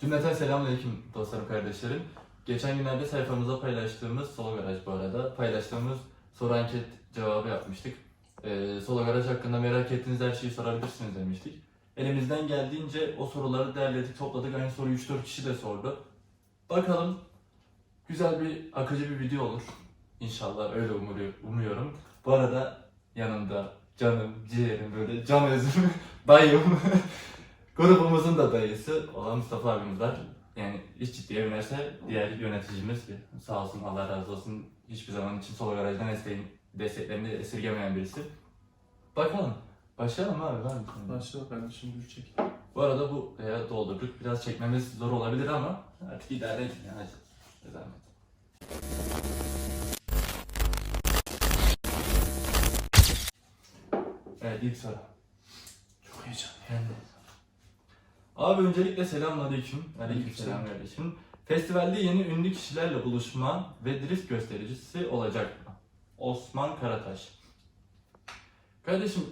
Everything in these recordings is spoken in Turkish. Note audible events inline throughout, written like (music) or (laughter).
Cümleten selamünaleyküm dostlarım kardeşlerim. Geçen günlerde sayfamıza paylaştığımız Solo Garaj bu arada paylaştığımız soru anket cevabı yapmıştık. Ee, Solo Garaj hakkında merak ettiğiniz her şeyi sorabilirsiniz demiştik. Elimizden geldiğince o soruları derledik, topladık. Aynı soruyu 3-4 kişi de sordu. Bakalım güzel bir, akıcı bir video olur. İnşallah öyle umuyor, umuyorum. Bu arada yanımda canım, ciğerim böyle can özüm, (laughs) dayım, grubumuzun da dayısı olan Mustafa abimiz var. Yani iş ciddiye binerse diğer yöneticimiz sağ olsun Allah razı olsun hiçbir zaman için solo garajdan desteğin, desteklerini esirgemeyen birisi. Bakalım. Başlayalım abi? Var mı? Başla kardeşim dur çek. Bu arada bu veya doldurduk. Biraz çekmemiz zor olabilir ama artık idare edin ya. Hadi. Bir zahmet. Evet ilk soru. Çok heyecanlı. De. Abi öncelikle selamünaleyküm. Aleyküm Aleykümselam. selam kardeşim. Festivalde yeni ünlü kişilerle buluşma ve drift göstericisi olacak mı? Osman Karataş. Kardeşim,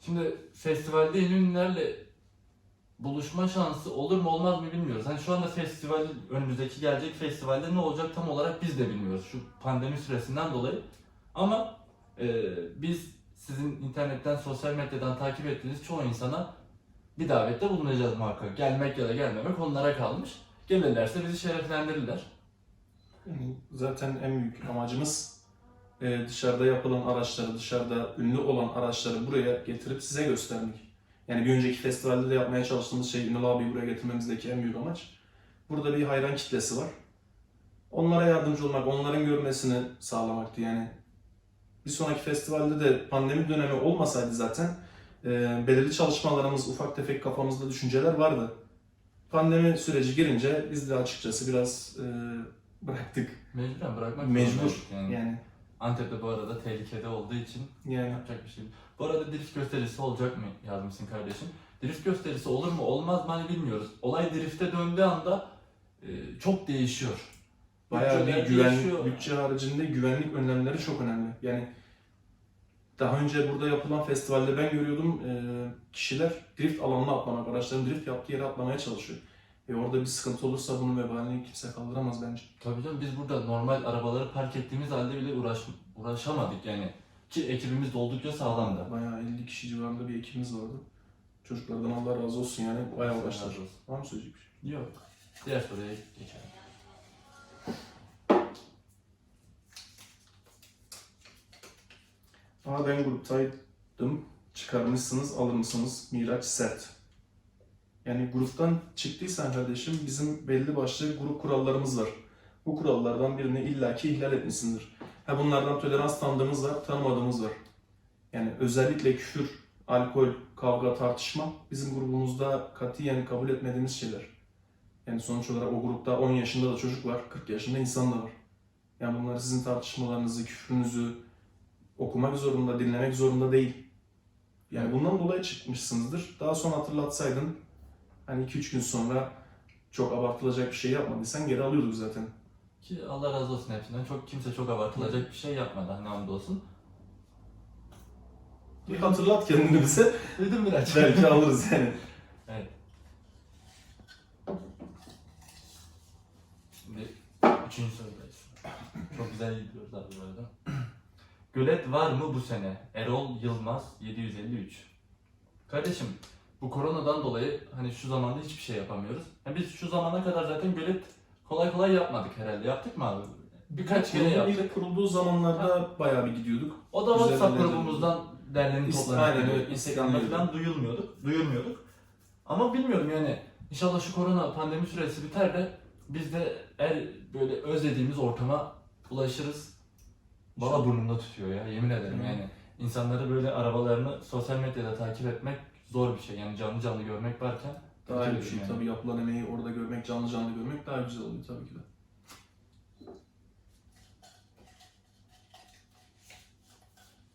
şimdi festivalde yeni ünlülerle buluşma şansı olur mu olmaz mı bilmiyoruz. Hani şu anda festival, önümüzdeki gelecek festivalde ne olacak tam olarak biz de bilmiyoruz şu pandemi süresinden dolayı. Ama e, biz sizin internetten, sosyal medyadan takip ettiğiniz çoğu insana bir davette bulunacağız muhakkak. Gelmek ya da gelmemek onlara kalmış. Gelirlerse bizi şereflendirirler. Zaten en büyük amacımız e, dışarıda yapılan araçları, dışarıda ünlü olan araçları buraya getirip size göstermek. Yani bir önceki festivalde de yapmaya çalıştığımız şey Ünal abi buraya getirmemizdeki en büyük amaç. Burada bir hayran kitlesi var. Onlara yardımcı olmak, onların görmesini sağlamaktı yani. Bir sonraki festivalde de pandemi dönemi olmasaydı zaten e, belirli çalışmalarımız, ufak tefek kafamızda düşünceler vardı. Pandemi süreci girince biz de açıkçası biraz e, bıraktık. Mecburen bırakmak Mecbur. Yani. Yani Antep'te bu arada tehlikede olduğu için yani yapacak bir şey. yok. Bu arada drift gösterisi olacak mı yazmışsın kardeşim. Drift gösterisi olur mu olmaz mı hani bilmiyoruz. Olay drifte döndüğü anda e, çok değişiyor. bayağı bir Bütçeler güven, değişiyor. bütçe haricinde güvenlik önlemleri çok önemli. Yani daha önce burada yapılan festivalde ben görüyordum e, kişiler drift alanına atlamak, araçların drift yaptığı yere atlamaya çalışıyor. E orada bir sıkıntı olursa bunun vebalini kimse kaldıramaz bence. Tabii canım biz burada normal arabaları park ettiğimiz halde bile uğraş, uğraşamadık yani. Ki ekibimiz de oldukça sağlamdı. Bayağı 50 kişi civarında bir ekibimiz vardı. Çocuklardan Allah razı olsun yani bayağı uğraştılar. Var mı söyleyecek bir şey? Yok. Diğer soruya geçelim. Aa ben gruptaydım. Çıkarmışsınız, alır mısınız? Miraç Sert. Yani gruptan çıktıysan kardeşim bizim belli başlı grup kurallarımız var. Bu kurallardan birini illaki ihlal etmişsindir. Ha bunlardan tolerans tanıdığımız var, tanımadığımız var. Yani özellikle küfür, alkol, kavga, tartışma bizim grubumuzda katiyen kabul etmediğimiz şeyler. Yani sonuç olarak o grupta 10 yaşında da çocuk var, 40 yaşında insan da var. Yani bunları sizin tartışmalarınızı, küfrünüzü, okumak zorunda, dinlemek zorunda değil. Yani bundan dolayı çıkmışsınızdır. Daha sonra hatırlatsaydın hani 2-3 gün sonra çok abartılacak bir şey yapmadıysan geri alıyorduk zaten. Ki Allah razı olsun hepsinden. Çok kimse çok abartılacak bir şey yapmadı. Hani hamdolsun. Bir hatırlat kendini bize. (laughs) Duydum biraz. Belki alırız yani. (laughs) Evet. Şimdi üçüncü sorudayız. Çok güzel gidiyoruz abi bu arada. Gölet var mı bu sene? Erol Yılmaz 753. Kardeşim bu koronadan dolayı hani şu zamanda hiçbir şey yapamıyoruz. Yani biz şu zamana kadar zaten gölet kolay kolay yapmadık herhalde. Yaptık mı abi? Birkaç kere yaptık. ilk kurulduğu zamanlarda bayağı bir gidiyorduk. O da WhatsApp eğlenceli. grubumuzdan derlenip İst- toplanıp aynen, evet, Instagram'da falan duyulmuyorduk, duyurmuyorduk. Ama bilmiyorum yani inşallah şu korona pandemi süresi biter de biz de er böyle özlediğimiz ortama ulaşırız. Valla burnumda tutuyor ya yemin ederim yani. İnsanları böyle arabalarını sosyal medyada takip etmek zor bir şey. Yani canlı canlı görmek varken Daha iyi bir şey tabii yapılan emeği orada görmek, canlı canlı görmek daha güzel oluyor tabii ki de.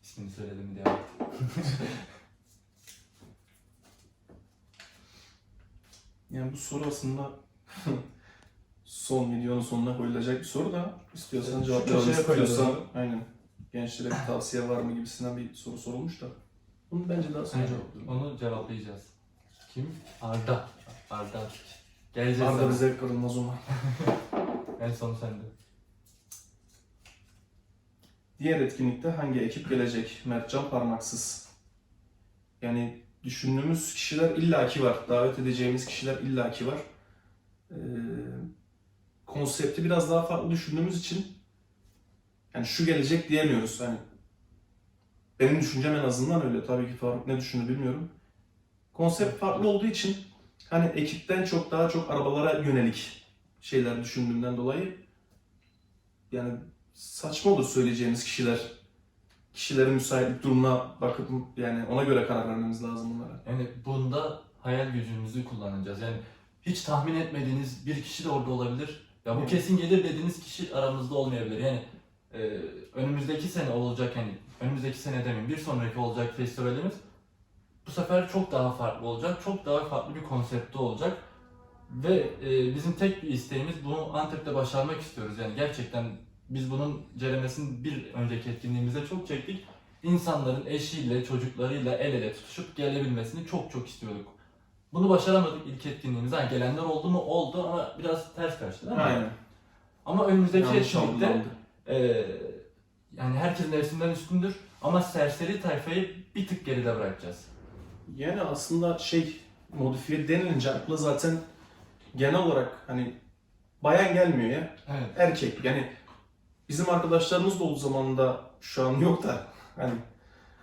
ismini söyledim mi devam et. Yani bu soru aslında (laughs) son videonun sonuna koyulacak bir soru da istiyorsan Şu cevaplayalım. köşeye koyalım. İstiyorsan aynen. Gençlere bir tavsiye var mı gibisinden bir soru sorulmuş da. Bunu bence daha sonra cevaplayalım. Onu cevaplayacağız. Kim? Arda. Arda. Geleceğiz Arda sana. bize kırılmaz umarım. (laughs) En son sende. Diğer etkinlikte hangi ekip gelecek? Mertcan Parmaksız. Yani düşündüğümüz kişiler illaki var. Davet edeceğimiz kişiler illaki var. Ee, konsepti biraz daha farklı düşündüğümüz için yani şu gelecek diyemiyoruz. Hani benim düşüncem en azından öyle. Tabii ki Faruk ne düşündü bilmiyorum. Konsept farklı olduğu için hani ekipten çok daha çok arabalara yönelik şeyler düşündüğümden dolayı yani saçma olur söyleyeceğimiz kişiler. Kişilerin müsaitlik durumuna bakıp yani ona göre karar vermemiz lazım bunlara. Yani bunda hayal gücümüzü kullanacağız. Yani hiç tahmin etmediğiniz bir kişi de orada olabilir. Ya bu Evet. kesin gelir dediğiniz kişi aramızda olmayabilir. Yani e, önümüzdeki sene olacak yani önümüzdeki sene demeyeyim bir sonraki olacak festivalimiz bu sefer çok daha farklı olacak. Çok daha farklı bir konsepte olacak. Ve e, bizim tek bir isteğimiz bunu Antep'te başarmak istiyoruz. Yani gerçekten biz bunun ceremesini bir önceki etkinliğimizde çok çektik. İnsanların eşiyle, çocuklarıyla el ele tutuşup gelebilmesini çok çok istiyorduk. Bunu başaramadık ilk etkinliğimizde. Yani gelenler oldu mu? Oldu ama biraz ters kaçtı değil mi? Aynen. Ama önümüzdeki Yanlış etkinlikte algılandı. e, yani herkesin nefsinden üstündür. Ama serseri tayfayı bir tık geride bırakacağız. Yani aslında şey modifiye denilince akla zaten genel olarak hani bayan gelmiyor ya. Evet. Erkek yani bizim arkadaşlarımız da olduğu zamanında şu an yok da hani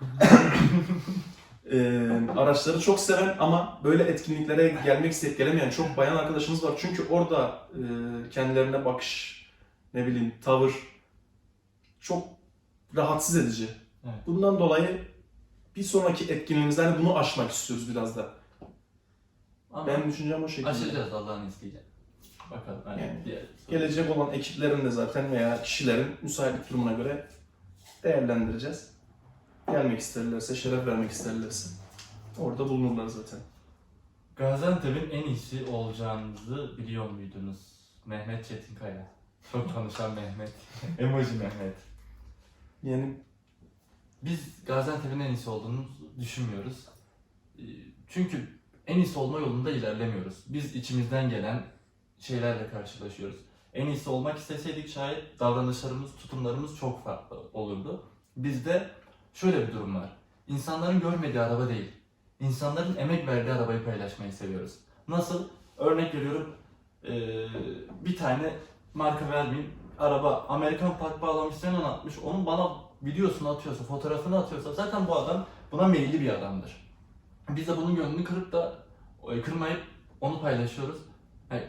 (laughs) Eee, araçları çok seven ama böyle etkinliklere gelmek isteyip gelemeyen çok bayan arkadaşımız var. Çünkü orada eee, kendilerine bakış, ne bileyim tavır çok rahatsız edici. Evet. Bundan dolayı bir sonraki etkinliğimizde hani bunu aşmak istiyoruz biraz da. Ama Benim düşüncem o şekilde. aşacağız Allah'ın izniyle. Bakalım. Yani Yani diğer- Gelecek olan ekiplerin de zaten veya kişilerin müsaitlik durumuna göre değerlendireceğiz. Gelmek isterlerse, şeref vermek isterlerse orada bulunurlar zaten. Gaziantep'in en iyisi olacağınızı biliyor muydunuz? Mehmet Çetinkaya. Çok konuşan Mehmet. (laughs) Emoji Mehmet. Yani Biz Gaziantep'in en iyisi olduğunu düşünmüyoruz. Ee, Çünkü en iyisi olma yolunda ilerlemiyoruz. Biz içimizden gelen şeylerle karşılaşıyoruz. En iyisi olmak isteseydik şayet davranışlarımız, tutumlarımız çok farklı olurdu. Bizde şöyle bir durum var. İnsanların görmediği araba değil. İnsanların emek verdiği arabayı paylaşmayı seviyoruz. Nasıl? Örnek veriyorum. ee, bir tane marka vermeyeyim. Araba Amerikan Park bağlamış sen atmış. Onun bana videosunu atıyorsa, fotoğrafını atıyorsa zaten bu adam buna meyilli bir adamdır. Biz de bunun gönlünü kırıp da e, kırmayıp onu paylaşıyoruz. Yani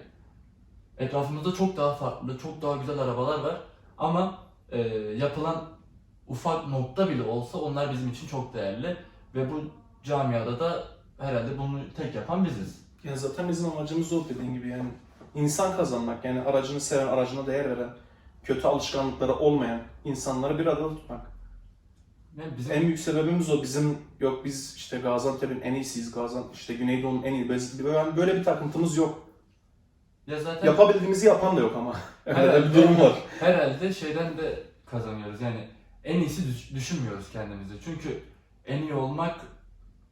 etrafımızda çok daha farklı, çok daha güzel arabalar var. Ama e, yapılan ufak nokta bile olsa onlar bizim için çok değerli. Ve bu camiada da herhalde bunu tek yapan biziz. Yani zaten bizim amacımız o dediğin gibi yani insan kazanmak yani aracını seven, aracına değer veren, kötü alışkanlıkları olmayan insanları bir arada tutmak. Yani bizim En büyük sebebimiz o bizim yok biz işte Gaziantep'in en iyisiyiz, Gaziantep işte Güneydoğu'nun en iyi yani böyle bir takıntımız yok. ya zaten Yapabildiğimizi yapan da yok ama. (laughs) Öyle de Herhalde- bir durum var. herhalde şeyden de kazanıyoruz. Yani en iyisi düş- düşünmüyoruz kendimizi. Çünkü en iyi olmak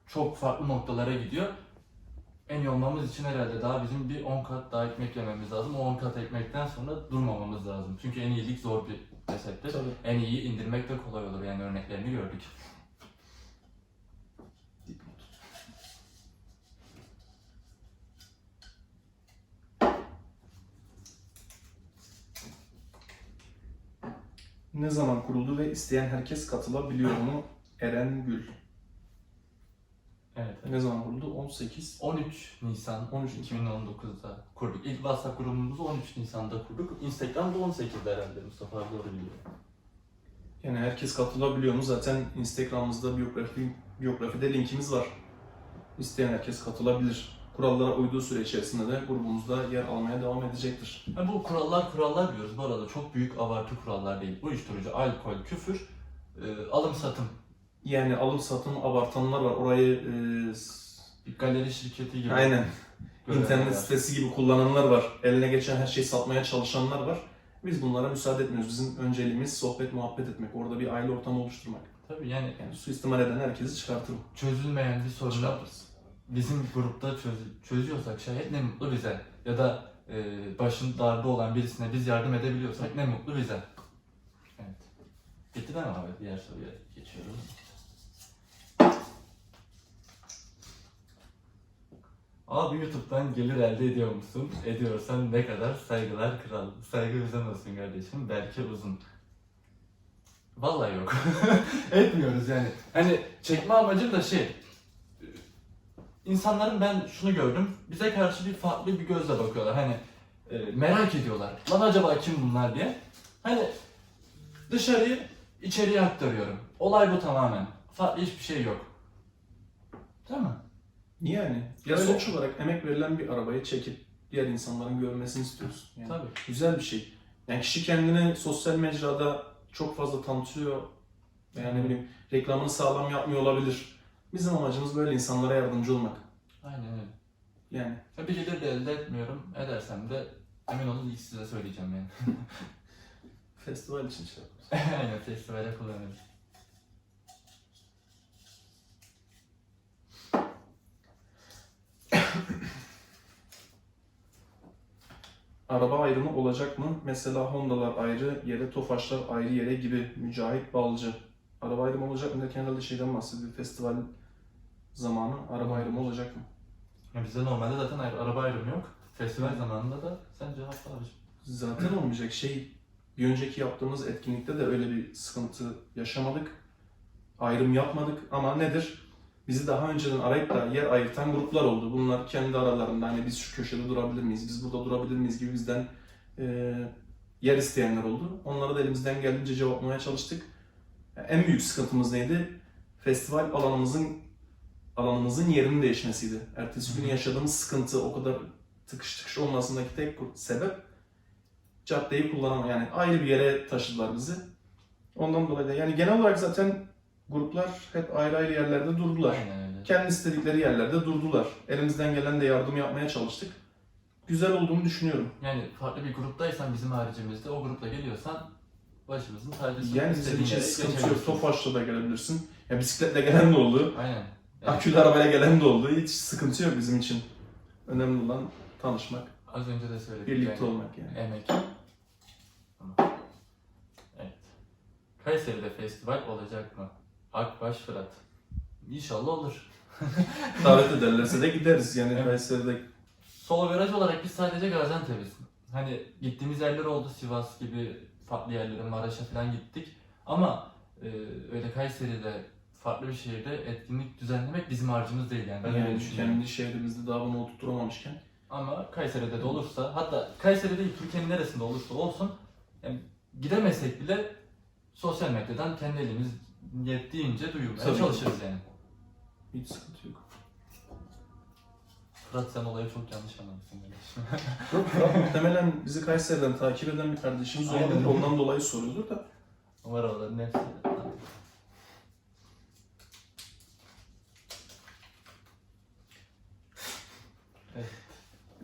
çok farklı noktalara gidiyor. En iyi olmamız için herhalde daha bizim bir 10 kat daha ekmek yememiz lazım. O 10 kat ekmekten sonra durmamamız lazım. Çünkü en iyilik zor bir meslektir. En iyiyi indirmek de kolay olur. Yani örneklerini gördük. Ne zaman kuruldu ve isteyen herkes katılabiliyor mu? Eren Gül. Evet. Ne zaman kuruldu? 18. 13 Nisan 13 2019'da kurduk. İlk WhatsApp grubumuzu 13 Nisan'da kurduk. Instagram'da 18'de herhalde Mustafa abi doğru biliyor. Yani herkes katılabiliyor mu? Zaten Instagram'ımızda biyografi, biyografide linkimiz var. İsteyen herkes katılabilir. Kurallara uyduğu süre içerisinde de grubumuzda yer almaya devam edecektir. Ha, bu kurallar kurallar diyoruz. Bu arada çok büyük abartı kurallar değil. Uyuşturucu, alkol, küfür, e, alım satım. Yani alım satım abartanlar var. Orayı e, Bir galeri şirketi gibi. aynen internet sitesi gibi kullananlar var. Eline geçen her şeyi satmaya çalışanlar var. Biz bunlara müsaade etmiyoruz. Bizim önceliğimiz sohbet, muhabbet etmek. Orada bir aile ortamı oluşturmak. Tabii yani Yani suistimal eden herkesi çıkartırım. çözülmeyen bir sorunu Çıkartırız. Bizim grupta çöz- çözüyorsak şayet ne mutlu bize. ya da e, başın darda olan birisine biz yardım edebiliyorsak ne mutlu bize. Evet. Bitti değil mi abi? Diğer soruya geçiyoruz. Abi YouTube'dan gelir elde ediyor musun? Ediyorsan ne kadar? Saygılar kral. Saygı bizden olsun kardeşim. Belki uzun. Vallahi yok. (laughs) Etmiyoruz yani. Hani çekme amacım da şey. İnsanların ben şunu gördüm. Bize karşı bir farklı bir gözle bakıyorlar. Hani e, merak ediyorlar. Lan acaba kim bunlar diye. Hani dışarıyı içeriye aktarıyorum. Olay bu tamamen. Farklı hiçbir şey yok. Değil mi? Yani ya Öyle. sonuç olarak emek verilen bir arabayı çekip diğer insanların görmesini istiyorsun. Yani Tabii. güzel bir şey. Yani kişi kendini sosyal mecrada çok fazla tanıtıyor veya ne bileyim reklamını sağlam yapmıyor olabilir. Bizim amacımız böyle insanlara yardımcı olmak. Aynen öyle. Yani Ya bir gelir de elde etmiyorum. Edersem de emin olun ilk size söyleyeceğim yani. (laughs) festival için şey yapıyoruz. (laughs) Aynen festivale kullanırız. (coughs) Araba ayrımı olacak mı? Mesela Honda'lar ayrı yere, Tofaşlar ayrı yere gibi. Mücahit Balcı. Araba ayrımı olacak mı derken herhalde şeyden bahsediyor. Festival zamanı araba ayrımı olacak mı? Ya bizde normalde zaten ayrı- araba ayrımı yok. Festival zamanında da sen cevapla abiciğim. Zaten olmayacak şey. Bir önceki yaptığımız etkinlikte de öyle bir sıkıntı yaşamadık. Ayrım yapmadık ama nedir? Bizi daha önceden arayıp da yer ayırtan gruplar oldu. Bunlar kendi aralarında hani biz şu köşede durabilir miyiz, biz burada durabilir miyiz gibi bizden e, yer isteyenler oldu. Onlara da elimizden geldiğince cevaplamaya çalıştık. En büyük sıkıntımız neydi? Festival alanımızın alanımızın yerinin değişmesiydi. Ertesi gün yaşadığımız sıkıntı o kadar tıkış tıkış olmasındaki tek sebep caddeyi kullanamam. Yani ayrı bir yere taşıdılar bizi. Ondan dolayı da yani genel olarak zaten gruplar hep ayrı ayrı yerlerde durdular. Aynen öyle. Kendi istedikleri yerlerde durdular. Elimizden gelen de yardım yapmaya çalıştık. Güzel olduğunu düşünüyorum. Yani farklı bir gruptaysan bizim haricimizde o grupla geliyorsan başımızın tacısın. Yani bizim için sıkıntı yok. Tofaş'la da gelebilirsin. Ya bisikletle gelen de oldu. Aynen. Yani Akülü arabayla gelen de oldu. Hiç sıkıntı yok bizim için. Önemli olan tanışmak, az önce de söyledik. birlikte yani. olmak yani. Emek. Tamam. Evet. Kayseri'de festival olacak mı? Akbaş Fırat. İnşallah olur. (laughs) Davet ederlerse de gideriz. Yani Evet. Kayseri'de Solo garaj olarak biz sadece Gaziantep'iz. Hani gittiğimiz yerler oldu Sivas gibi farklı yerlere Maraş'a falan gittik. Ama e, öyle Kayseri'de farklı bir şehirde etkinlik düzenlemek bizim harcımız değil yani. Ben öyle düşünüyorum. kendi şehrimizde daha bunu oturtturamamışken Ama Kayseri'de de olursa, hatta Kayseri değil Türkiye'nin neresinde olursa olsun, yani gidemesek bile sosyal medyadan kendi elimiz yettiğince duyurmaya Tabii. çalışırız yani. hiç sıkıntı yok. Fırat sen olayı çok yanlış anlamışsın. Yok ya, muhtemelen bizi Kayseri'den takip eden bir kardeşimiz olabilir. Ondan dolayı soruyordur da. Numaraların hepsi.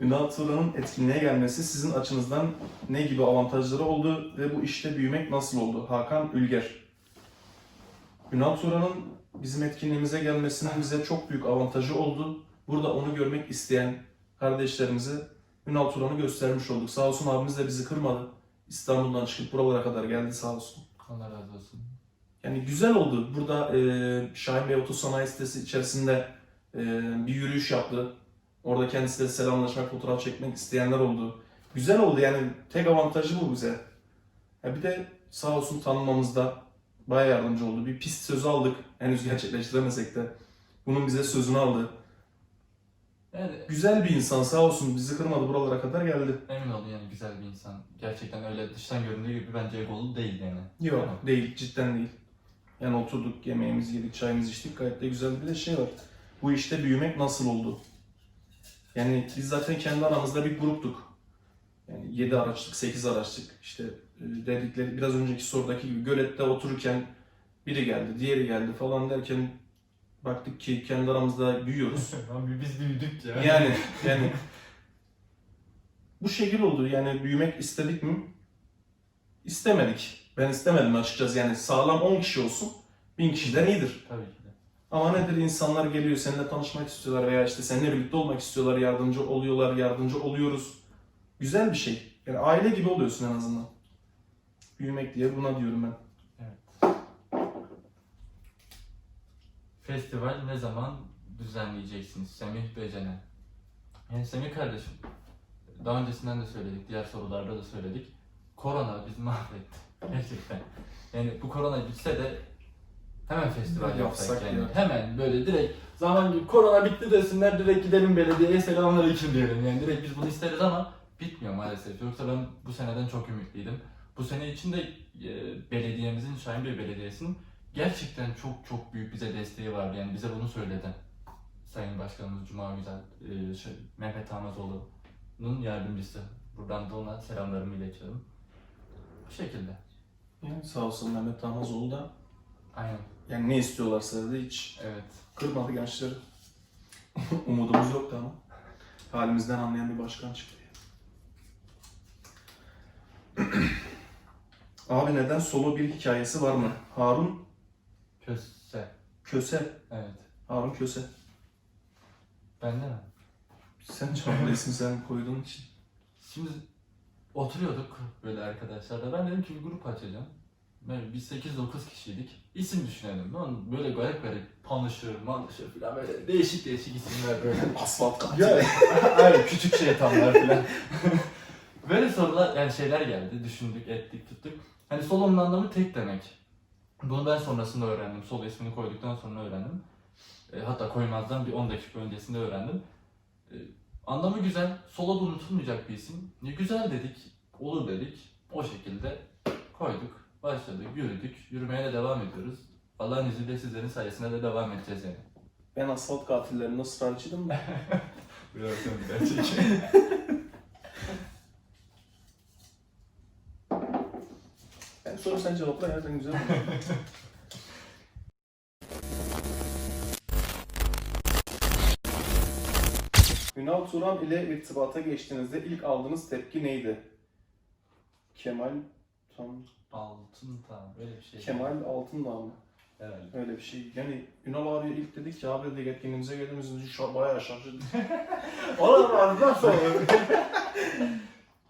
Ünal Turan'ın etkinliğe gelmesi sizin açınızdan ne gibi avantajları oldu ve bu işte büyümek nasıl oldu? Hakan Ülger. Ünal Turan'ın bizim etkinliğimize gelmesinin bize çok büyük avantajı oldu. Burada onu görmek isteyen kardeşlerimize Ünal Turan'ı göstermiş olduk. Sağ olsun abimiz de bizi kırmadı. İstanbul'dan çıkıp buralara kadar geldi sağ olsun. Allah razı olsun. Yani güzel oldu. Burada e, Şahin Bey Otosanayi sitesi içerisinde e, bir yürüyüş yaptı. Orada kendisiyle selamlaşmak, fotoğraf çekmek isteyenler oldu. Güzel oldu yani tek avantajı bu bize. Ya bir de sağ olsun tanımamızda bayağı yardımcı oldu. Bir pist sözü aldık. Henüz gerçekleştiremesek de. Bunun bize sözünü aldı. Yani Güzel bir insan sağ olsun bizi kırmadı buralara kadar geldi. emin olun yani güzel bir insan. Gerçekten öyle dıştan göründüğü gibi bence egolu değil yani. Yok değil cidden değil. Yani oturduk yemeğimizi yedik çayımızı içtik gayet de güzel bir de şey var. Bu işte büyümek nasıl oldu? Yani biz zaten kendi aramızda bir gruptuk. Yani 7 araçlık, 8 araçlık işte e, dedikleri biraz önceki sorudaki gibi gölette otururken biri geldi, diğeri geldi falan derken baktık ki kendi aramızda büyüyoruz. (laughs) Biz büyüdük ya. Yani (laughs) yani bu şekil oldu. Yani büyümek istedik mi? İstemedik. Ben istemedim açıkçası. Yani sağlam 10 kişi olsun. 1000 kişiden iyidir. Tabii. Ama nedir insanlar geliyor seninle tanışmak istiyorlar veya işte seninle birlikte olmak istiyorlar, yardımcı oluyorlar, yardımcı oluyoruz. Güzel bir şey. Yani aile gibi oluyorsun en azından. Büyümek diye buna diyorum ben. Festival ne zaman düzenleyeceksiniz Semih Becene? Yani Semih kardeşim, daha öncesinden de söyledik, diğer sorularda da söyledik. Korona bizi mahvetti. (laughs) Gerçekten. Yani bu korona bitse de hemen festival yapsak, Yapsak yani. ya. Hemen böyle direkt zaman gibi korona bitti desinler direkt gidelim belediyeye selamünaleyküm diyelim. Yani direkt biz bunu isteriz ama bitmiyor maalesef. Yoksa ben bu seneden çok ümitliydim. Bu sene içinde e, belediyemizin, Şahinbey Belediyesi'nin gerçekten çok çok büyük bize desteği vardı. Yani bize bunu söyledi. Sayın Başkanımız Cuma Güzel, e, şey, Mehmet Ahmetoğlu'nun yardımcısı. Buradan da ona selamlarımı iletiyorum. Bu şekilde. Yani sağ olsun Mehmet Tamazoğlu da Aynen. Yani ne istiyorlarsa da hiç Evet. kırmadı gençleri. (laughs) Umudumuz yoktu ama. Halimizden anlayan bir başkan çıktı. (clears throat) Abi neden solo bir hikayesi var mı? Harun Köse. Köse. Evet. Harun Köse. Bende mi? Sen canlı (laughs) ismi sen koyduğun için. Şimdi oturuyorduk böyle arkadaşlarla. Ben dedim ki bir grup açacağım. Böyle biz 8-9 kişiydik. İsim düşünelim. Lan böyle garip garip Punisher, Manışır falan böyle değişik değişik isimler böyle. (laughs) Asfalt katil. Ya, Aynen küçük şeytanlar falan. (laughs) Böyle sorular yani şeyler geldi. Düşündük, ettik, tuttuk. Hani solonun anlamı tek demek. Bunu ben sonrasında öğrendim. Solo ismini koyduktan sonra öğrendim. E, hatta koymazdan bir 10 dakika öncesinde öğrendim. E, anlamı güzel. Solo da unutulmayacak bir isim. E, güzel dedik, olur dedik. O şekilde koyduk, başladık, yürüdük. Yürümeye de devam ediyoruz. Allah'ın izniyle sizlerin sayesinde de devam edeceğiz yani. Ben asfalt katillerinin ısrarcıydım da. (laughs) Biraz gerçek. (laughs) Ben soru sen cevapla ya sen güzel. (laughs) Ünal Turan ile irtibata geçtiğinizde ilk aldığınız tepki neydi? Kemal tam Altın tamam öyle bir şey. Kemal Altındağ mı? Herhalde. Öyle bir şey. Yani Ünal abi ilk dedik ki abi dedik etkinliğimize geldiğimizde şu bayağı şaşırdık. Olur mu? Nasıl olur?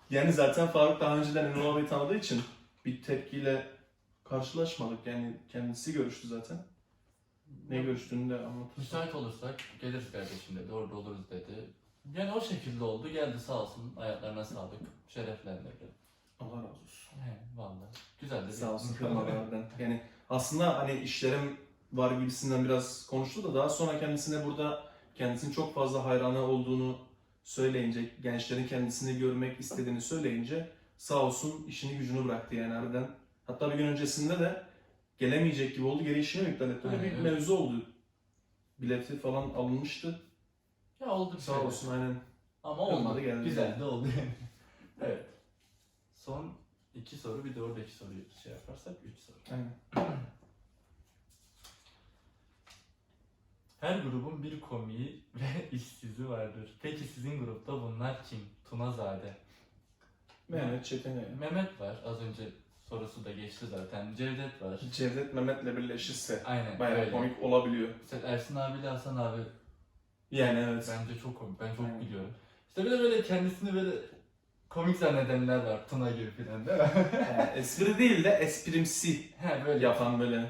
Yani zaten Faruk daha önceden Ünal abiyi tanıdığı için bir tepkiyle karşılaşmadık. Yani kendisi görüştü zaten. Ne görüştüğünü de anlatır. Müsait olursak geliriz kardeşim dedi, orada oluruz dedi. Yani o şekilde oldu, geldi sağ olsun, ayaklarına sağlık, şereflendirdi. Allah razı olsun. He, vallahi. Güzel de Sağ olsun kırmalardan. Yani aslında hani işlerim var gibisinden biraz konuştu da daha sonra kendisine burada kendisinin çok fazla hayranı olduğunu söyleyince, gençlerin kendisini görmek istediğini söyleyince sağ olsun işini gücünü bıraktı yani harbiden. Hatta bir gün öncesinde de gelemeyecek gibi oldu. Geri işini iptal etti? Öyle bir mevzu oldu. Bileti falan alınmıştı. Ya oldu bir Sağ şey. olsun aynen. Ama Olmadı, güzel de oldu (laughs) evet. Son iki soru, bir de oradaki soruyu şey yaparsak üç soru. aynen. Her grubun bir komiği (laughs) ve işsizi vardır. Peki sizin grupta bunlar kim? Tunazade. Mehmet Çetin'e. Mehmet var. Az önce sorusu da geçti zaten. Cevdet var. Cevdet Mehmet'le birleşirse Aynen bayağı öyle. komik olabiliyor. Mesela Ersin abiyle Hasan abi Yani evet. bence çok komik. Ben çok gülüyorum. İşte bir de böyle kendisini böyle komik zannedenler var. Tuna gibi falan değil mi? Yani espri değil de esprimsi (laughs) He böyle yapan böyle.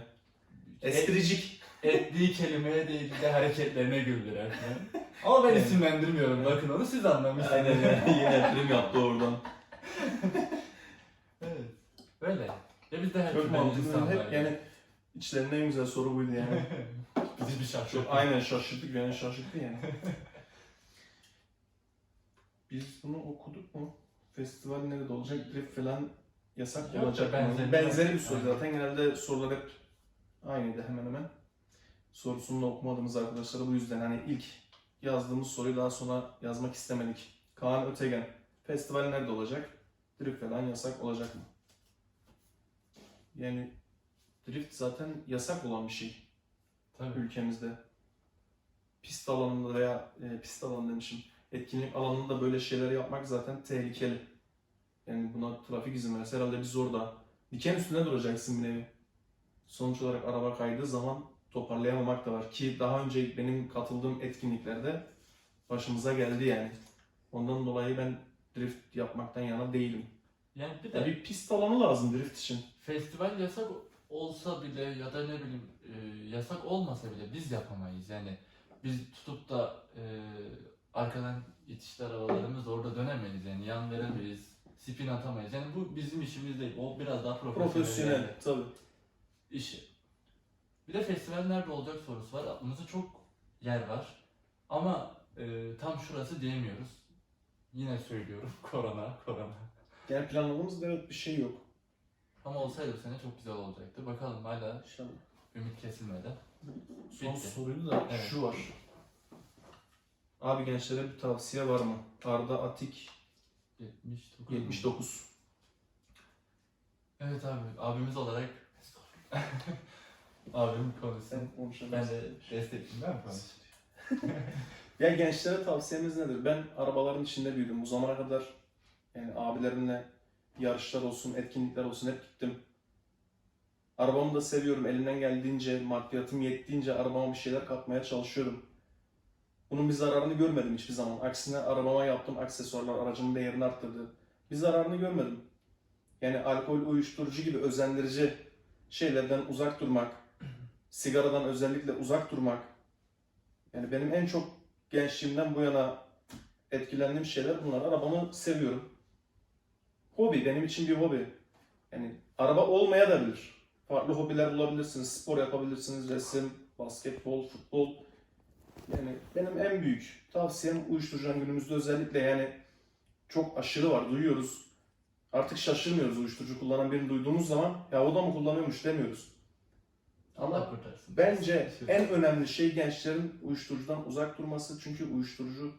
Espricik. ettiği kelimeye değil de hareketlerine güldürer falan. Ama ben Evet. isimlendirmiyorum. Bakın onu siz anlamışsınız. Aynen yani. Yine prim yaptı oradan. (laughs) Evet. Böyle. Ya biz de her Çok türlü mantıklı. insanlar Hep yani içlerinde en güzel soru buydu yani. (laughs) Bizi bir şaşırtıyor. Çok aynen şaşırttık yani şaşırttı yani. Biz bunu okuduk mu? Festival nerede olacak? Drift falan yasak Yok, olacak benzeri- mı? Benzeri bir soru Aynen. zaten. Genelde sorular hep aynıydı hemen hemen. Sorusunu da okumadığımız arkadaşlara bu yüzden hani ilk yazdığımız soruyu daha sonra yazmak istemedik. Kaan Ötegen. Festival nerede olacak? Drift falan yasak olacak mı? Yani drift zaten yasak olan bir şey Tabii. ülkemizde. Pist alanında veya e, pist alanı demişim. Etkinlik alanında böyle şeyler yapmak zaten tehlikeli. Yani buna trafik izin verirse herhalde biz orada diken üstünde duracaksın bir nevi. Sonuç olarak araba kaydığı zaman toparlayamamak da var ki daha önce benim katıldığım etkinliklerde başımıza geldi yani. Ondan dolayı ben drift yapmaktan yana değilim. Yani bir de Ya bir pist alanı lazım drift için. festival yasak olsa bile ya da ne bileyim e, yasak olmasa bile biz yapamayız. Yani biz tutup da e, arkadan yetişti arabalarımız orada dönemeyiz. Yani yan veremeyiz, spin atamayız. Yani bu bizim işimiz değil. O biraz daha profesyonel. Profesyonel tabii. işi. Bir de festival nerede olacak sorusu var. Aklımızda çok yer var. Ama e, tam şurası diyemiyoruz. Yine söylüyorum. (laughs) korona, korona. Yani planladığımız evet bir şey yok. Ama olsaydı bu sene çok güzel olacaktı. Bakalım hala İnşallah. ümit kesilmedi. Son Bitti. soruyu da Evet. şu var. Abi gençlere bir tavsiye var mı? Arda Atik 79. 79. Evet abi. Abimiz olarak (laughs) abim konuşsun. Ben de destekleyeyim. Ben konuşayım. (laughs) Ya gençlere tavsiyemiz nedir? Ben arabaların içinde büyüdüm. Bu zamana kadar yani abilerimle yarışlar olsun, etkinlikler olsun hep gittim. Arabamı da seviyorum. Elimden geldiğince, maddiyatım yettiğince arabama bir şeyler katmaya çalışıyorum. Bunun bir zararını görmedim hiçbir zaman. Aksine arabama yaptığım aksesuarlar aracımın değerini arttırdı. Bir zararını görmedim. Yani alkol, uyuşturucu gibi özendirici şeylerden uzak durmak, (clears throat) sigaradan özellikle uzak durmak. Yani benim en çok gençliğimden bu yana etkilendiğim şeyler bunlar. Arabamı seviyorum. Hobi, benim için bir hobi. Yani araba olmaya da bilir. Farklı hobiler bulabilirsiniz, spor yapabilirsiniz, resim, basketbol, futbol. Yani benim en büyük tavsiyem uyuşturucu günümüzde özellikle yani çok aşırı var, duyuyoruz. Artık şaşırmıyoruz uyuşturucu kullanan birini duyduğumuz zaman ya o da mı kullanıyormuş demiyoruz. Allah Ama kurtarsın. Bence en önemli şey gençlerin uyuşturucudan uzak durması. Çünkü uyuşturucu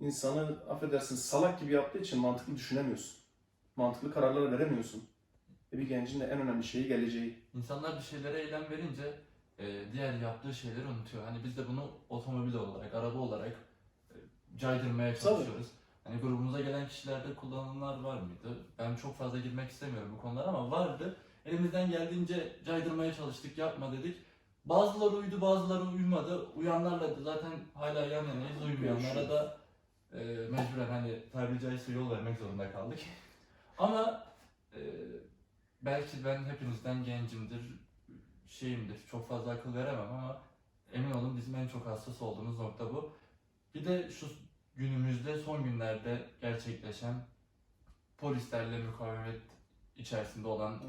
insanı affedersin salak gibi yaptığı için mantıklı düşünemiyorsun. Mantıklı kararlar veremiyorsun. Ve bir gencin de en önemli şeyi geleceği. İnsanlar bir şeylere eylem verince e, diğer yaptığı şeyleri unutuyor. Hani biz de bunu otomobil olarak, araba olarak e, caydırmaya çalışıyoruz. Hani grubumuza gelen kişilerde kullananlar var mıydı? Ben çok fazla girmek istemiyorum bu konulara ama vardı. Elimizden geldiğince caydırmaya çalıştık, yapma dedik. Bazıları uydu, bazıları uymadı. Uyanlarla da zaten hala yan yanayız. Uymayanlara da e, mecburen hani tabiri caizse yol vermek zorunda kaldık. (laughs) Ama e, belki ben hepinizden gencimdir, şeyimdir, çok fazla akıl veremem ama emin olun bizim en çok hassas olduğumuz nokta bu. Bir de şu günümüzde son günlerde gerçekleşen polislerle mukavemet içerisinde olan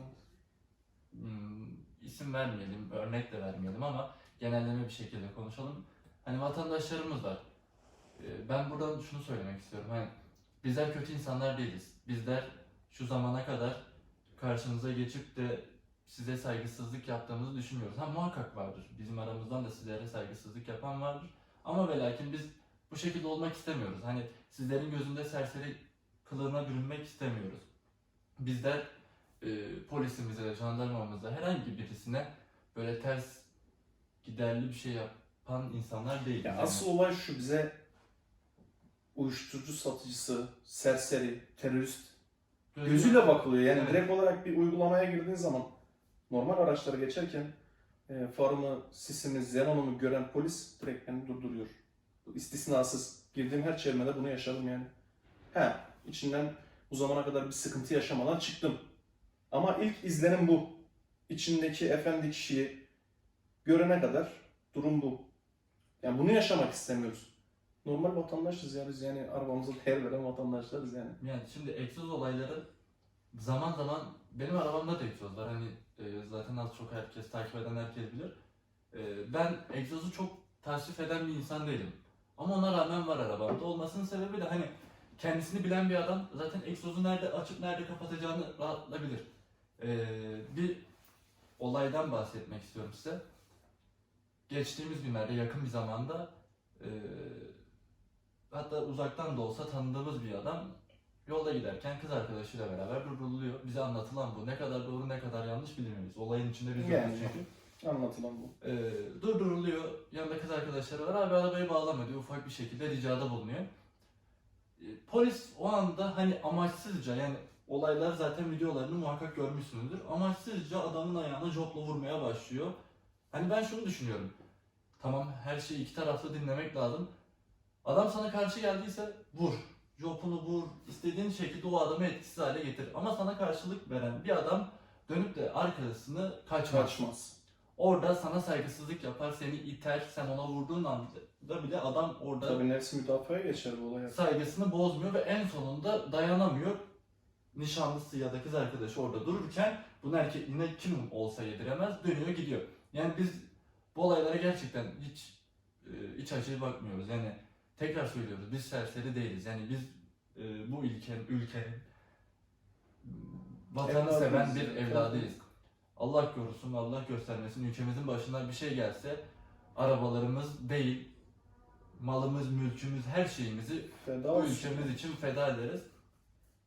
hmm, isim vermeyelim, örnek de vermeyelim ama genelleme bir şekilde konuşalım. Hani vatandaşlarımız var. Ee, Ben buradan şunu söylemek istiyorum. Hani bizler kötü insanlar değiliz. Bizler şu zamana kadar karşınıza geçip de size saygısızlık yaptığımızı düşünmüyoruz. Ha muhakkak vardır. Bizim aramızdan da sizlere saygısızlık yapan vardır. Ama ve lakin biz bu şekilde olmak istemiyoruz. Hani sizlerin gözünde serseri kılığına bürünmek istemiyoruz. Bizler e, polisimize, jandarmamıza, herhangi birisine böyle ters giderli bir şey yapan insanlar değiliz. Ya Yani. asıl olay şu bize uyuşturucu satıcısı, serseri, terörist Gözü- gözüyle bakılıyor. Yani Evet. direkt olarak bir uygulamaya girdiğin zaman normal araçlara geçerken e, farımı, sisimi, xenonumu gören polis direkt beni durduruyor. İstisnasız. Girdiğim her çevirmede bunu yaşadım yani. He, içinden bu zamana kadar bir sıkıntı yaşamadan çıktım. Ama ilk izlenim bu. İçindeki efendi kişiyi görene kadar durum bu. Yani bunu yaşamak istemiyoruz. Normal vatandaşız ya biz yani arabamıza değer veren vatandaşlarız yani. Yani şimdi egzoz olayları zaman zaman benim arabamda da egzoz var. Hani e, zaten az çok herkes takip eden herkes bilir. E, ben egzozu çok tasvip eden bir insan değilim. Ama ona rağmen var arabamda. Olmasının sebebi de hani kendisini bilen bir adam zaten egzozu nerede açıp nerede kapatacağını rahatla bilir. E, bir olaydan bahsetmek istiyorum size. Geçtiğimiz günlerde yakın bir zamanda hatta uzaktan da olsa tanıdığımız bir adam yolda giderken kız arkadaşıyla beraber durduruluyor. Bize anlatılan bu. Ne kadar doğru ne kadar yanlış bilmiyoruz. Olayın içinde biz Yani. çünkü. Anlatılan bu. Ee, durduruluyor. Yanında kız arkadaşları var. Abi arabayı bağlama diyor. Ufak bir şekilde ricada bulunuyor. Ee, polis o anda hani amaçsızca yani olaylar zaten videolarını muhakkak görmüşsünüzdür. Amaçsızca adamın ayağına jopla vurmaya başlıyor. Hani ben şunu düşünüyorum. Tamam her şeyi iki taraflı dinlemek lazım. Adam sana karşı geldiyse vur. Jopunu vur. istediğin şekilde o adamı etkisiz hale getir. Ama sana karşılık veren bir adam dönüp de arkasını kaçmaz. Kaçmaz. Orada sana saygısızlık yapar, seni iter, sen ona vurduğun anda bile adam orada Tabii nefsi müdafaya geçer bu olay. saygısını bozmuyor ve en sonunda dayanamıyor. Nişanlısı ya da kız arkadaşı orada dururken bunu erkekliğine kim olsa yediremez, dönüyor gidiyor. Yani biz bu olaylara gerçekten hiç e, iç açıcı bakmıyoruz. Yani tekrar söylüyoruz, biz serseri değiliz. Yani biz e, bu ülkenin, ülkenin vatanı Evladıyız seven bir yani. evladıyız. Allah korusun, Allah göstermesin ülkemizin başına bir şey gelse arabalarımız değil, malımız, mülkümüz, her şeyimizi Feda bu olsun. ülkemiz için feda ederiz.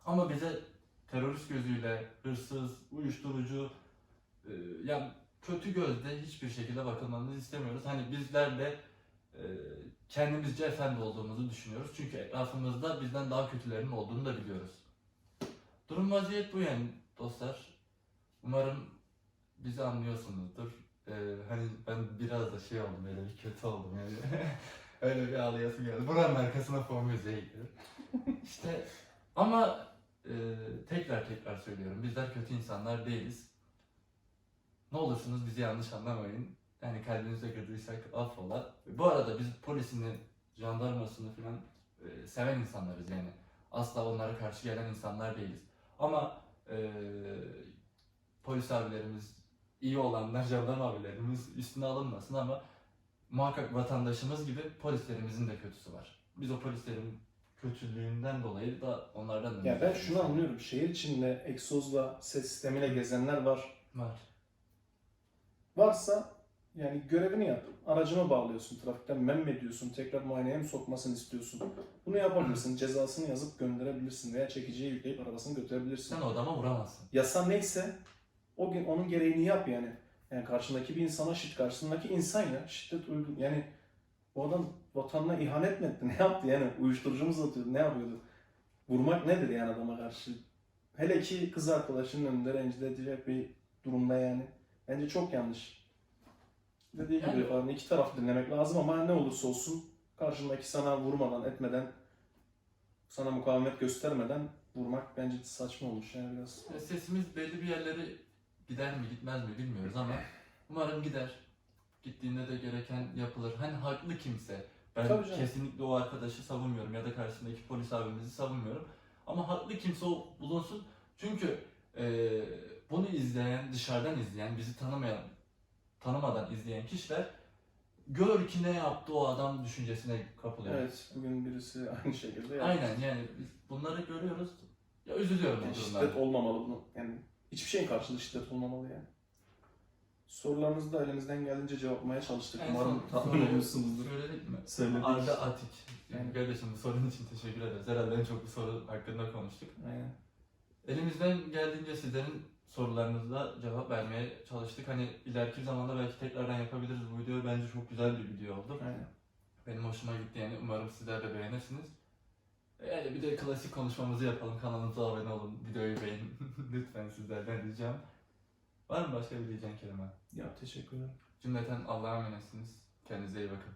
Ama bize terörist gözüyle, hırsız, uyuşturucu, e, yani kötü gözle hiçbir şekilde bakılmamızı istemiyoruz. Hani bizler de kendimizce efendi olduğumuzu düşünüyoruz. Çünkü etrafımızda bizden daha kötülerin olduğunu da biliyoruz. Durum vaziyet bu yani dostlar. Umarım bizi anlıyorsunuzdur. E, hani ben biraz da şey oldum böyle bir kötü oldum yani. (laughs) Öyle bir ağlayasım geldi. Buranın arkasına fon müziği gidiyor. (laughs) İşte ama e, tekrar tekrar söylüyorum. Bizler kötü insanlar değiliz. Ne olursunuz bizi yanlış anlamayın. Yani kalbinize kırdıysak affola. Bu arada biz polisini, jandarmasını falan e, seven insanlarız yani. Asla onlara karşı gelen insanlar değiliz. Ama e, polis abilerimiz, iyi olanlar, (laughs) jandarma abilerimiz üstüne alınmasın ama muhakkak vatandaşımız gibi polislerimizin de kötüsü var. Biz o polislerin kötülüğünden dolayı da onlardan da Ya ben şunu anlıyorum. Şehir içinde egzozla, ses sistemiyle gezenler var. Var. Varsa yani görevini yap. Aracına bağlıyorsun. Trafikten men mi ediyorsun? Tekrar muayeneye mi sokmasını istiyorsun? Bunu yapabilirsin. Cezasını yazıp gönderebilirsin. Veya çekiciye yükleyip arabasını götürebilirsin. Sen o adama vuramazsın. Yasa neyse o gün onun gereğini yap yani. Yani karşındaki bir insana şiddet, karşısındaki insan ya şiddet uygun. Yani bu adam vatanına ihanet mi etti? (laughs) Ne yaptı yani? Uyuşturucu mu satıyordu? Ne yapıyordu? Vurmak nedir yani adama karşı? Hele ki kız arkadaşının önünde rencide edecek bir durumda yani. Bence çok yanlış. Dediği gibi falan iki tarafı dinlemek lazım ama ne olursa olsun karşındaki sana vurmadan, etmeden, sana mukavemet göstermeden vurmak bence saçma olmuş yani biraz. E, Sesimiz belli bir yerlere gider mi gitmez mi bilmiyoruz ama umarım gider. Gittiğinde de gereken yapılır. Hani haklı kimse. Ben Tabii canım. kesinlikle o arkadaşı savunmuyorum ya da karşısındaki polis abimizi savunmuyorum. Ama haklı kimse o bulunsun. Çünkü e, bunu izleyen, dışarıdan izleyen, bizi tanımayan, tanımadan izleyen kişiler gör ki ne yaptı o adam düşüncesine kapılıyor. Evet, bugün birisi aynı şekilde yaptı. Aynen yani biz bunları görüyoruz. Ya üzülüyorum Yani bu şiddet durumdan. olmamalı bunu. Yani hiçbir şeyin karşılığı şiddet olmamalı yani. Sorularınızı da elimizden geldiğince cevaplamaya çalıştık. En Umarım son tatmin soruyu olmuşsunuzdur. Söyledik mi? Söyledik. Arda Atik. Yani Yani. kardeşim bu sorun için teşekkür ederiz. Herhalde en çok bu soru hakkında konuştuk. Aynen. Elimizden geldiğince sizlerin sorularınıza cevap vermeye çalıştık. Hani ileriki zamanda belki tekrardan yapabiliriz bu videoyu. Bence çok güzel bir video oldu. Aynen. Benim hoşuma gitti yani. Umarım sizler de beğenirsiniz. Yani bir de klasik konuşmamızı yapalım. Kanalımıza abone olun. Videoyu beğenin. (laughs) Lütfen sizlerden ricam. Var mı başka bir diyeceğin kelime? Ya teşekkür ederim. Cümleten Allah'a emanetsiniz. Kendinize iyi bakın.